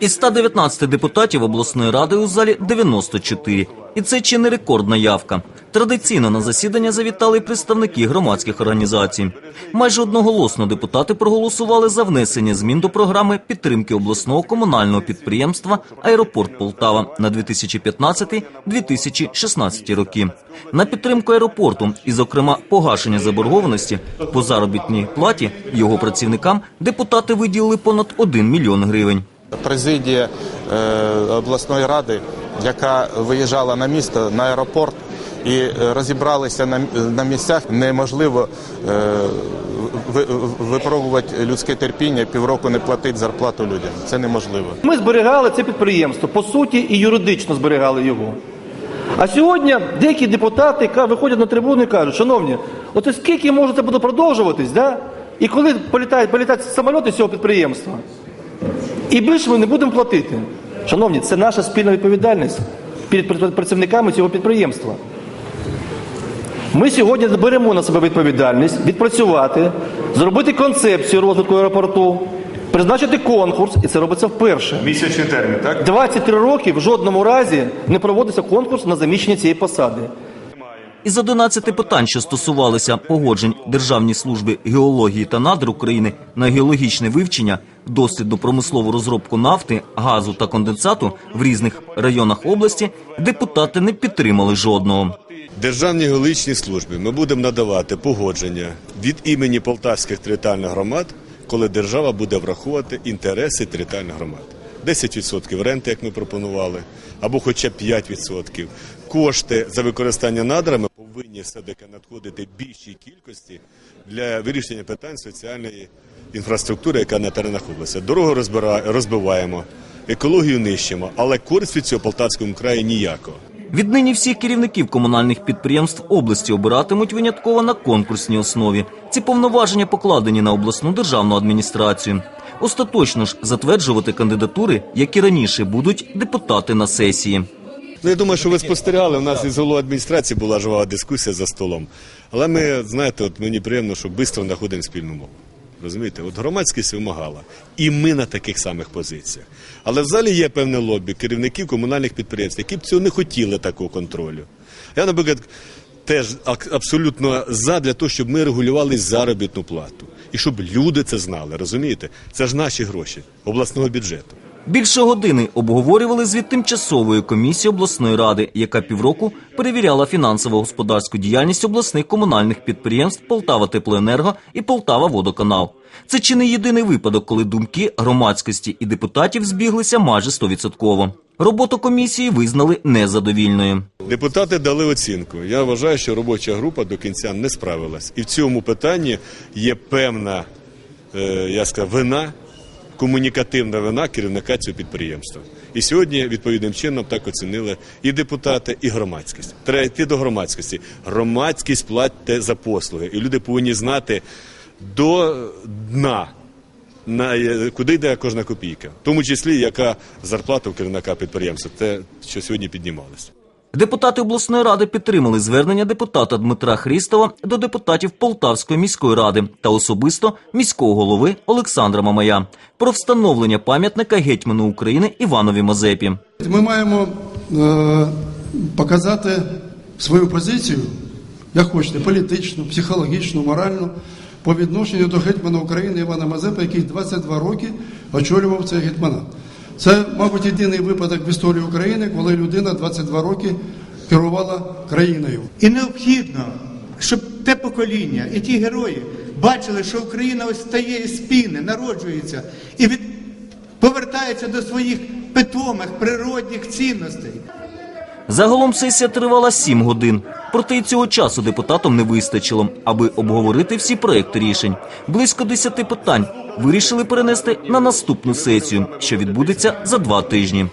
Із 119 депутатів обласної ради у залі 94. І це чи не рекордна явка. Традиційно на засідання завітали представники громадських організацій. Майже одноголосно депутати проголосували за внесення змін до програми підтримки обласного комунального підприємства Аеропорт Полтава на 2015-2016 роки. На підтримку аеропорту і, зокрема, погашення заборгованості по заробітній платі його працівникам депутати виділили понад 1 мільйон гривень. Президія е, обласної ради, яка виїжджала на місто, на аеропорт і е, розібралися на, місцях, неможливо е, випробувати людське терпіння, півроку не платити зарплату людям. Це неможливо. Ми зберігали це підприємство по суті і юридично зберігали його. А сьогодні деякі депутати виходять на трибуну і кажуть, шановні, от скільки може це буде продовжуватись, да? і коли політають, політають самоліти з цього підприємства, і більше ми не будемо платити. Шановні, це наша спільна відповідальність перед працівниками цього підприємства. Ми сьогодні беремо на себе відповідальність відпрацювати, зробити концепцію розвитку аеропорту, призначити конкурс, і це робиться вперше. Місячний термін, так? 23 роки в жодному разі не проводиться конкурс на заміщення цієї посади. Із 11 питань, що стосувалися погоджень Державній служби геології та надр України на геологічне вивчення, дослідно-промислову розробку нафти, газу та конденсату в різних районах області, депутати не підтримали жодного. Державній геологічній службі ми будемо надавати погодження від імені полтавських територіальних громад, коли держава буде враховувати інтереси територіальних громад. 10% ренти, як ми пропонували, або хоча б 5%. Кошти за використання надрами повинні все-таки надходити більшій кількості для вирішення питань соціальної інфраструктури, яка на теренах області. Дорогу розбиваємо, екологію нищимо, але користь від цього Полтавському краї ніякого. Віднині всіх керівників комунальних підприємств області обиратимуть винятково на конкурсній основі. Ці повноваження покладені на обласну державну адміністрацію. Остаточно ж затверджувати кандидатури, як і раніше, будуть депутати на сесії. Ну, я думаю, що ви спостерігали. У нас із головою адміністрації була жива дискусія за столом. Але ми, знаєте, от мені приємно, що швидко знаходимо спільну мову. Розумієте, от громадськість вимагала, і ми на таких самих позиціях. Але в залі є певне лобі керівників комунальних підприємств, які б цього не хотіли такого контролю. Я, наприклад, теж абсолютно за для того, щоб ми регулювали заробітну плату. І щоб люди це знали, розумієте? Це ж наші гроші обласного бюджету. Більше години обговорювали звіт тимчасової комісії обласної ради, яка півроку перевіряла фінансово-господарську діяльність обласних комунальних підприємств Полтава Теплоенерго і Полтава Водоканал. Це чи не єдиний випадок, коли думки громадськості і депутатів збіглися майже стовідсотково. Роботу комісії визнали незадовільною. Депутати дали оцінку. Я вважаю, що робоча група до кінця не справилась. І в цьому питанні є певна, е, я сказав, вина, комунікативна вина керівника цього підприємства. І сьогодні відповідним чином так оцінили і депутати, і громадськість. Треба йти до громадськості. Громадськість платить за послуги, і люди повинні знати до дна. На е, куди йде кожна копійка, в тому числі яка зарплата у керівника підприємства, те, що сьогодні піднімалося. Депутати обласної ради підтримали звернення депутата Дмитра Хрістова до депутатів Полтавської міської ради та особисто міського голови Олександра Мамая про встановлення пам'ятника гетьману України Іванові Мазепі. Ми маємо е, показати свою позицію, як хочете, політичну, психологічну, моральну, по відношенню до гетьмана України Івана Мазепи, який 22 роки очолював цей гетьманат. Це, мабуть, єдиний випадок в історії України, коли людина 22 роки керувала країною. І необхідно, щоб те покоління і ті герої бачили, що Україна ось стає із спіни, народжується і від... повертається до своїх питомих природних цінностей. Загалом сесія тривала сім годин. Проте і цього часу депутатам не вистачило, аби обговорити всі проекти рішень. Близько десяти питань вирішили перенести на наступну сесію, що відбудеться за два тижні.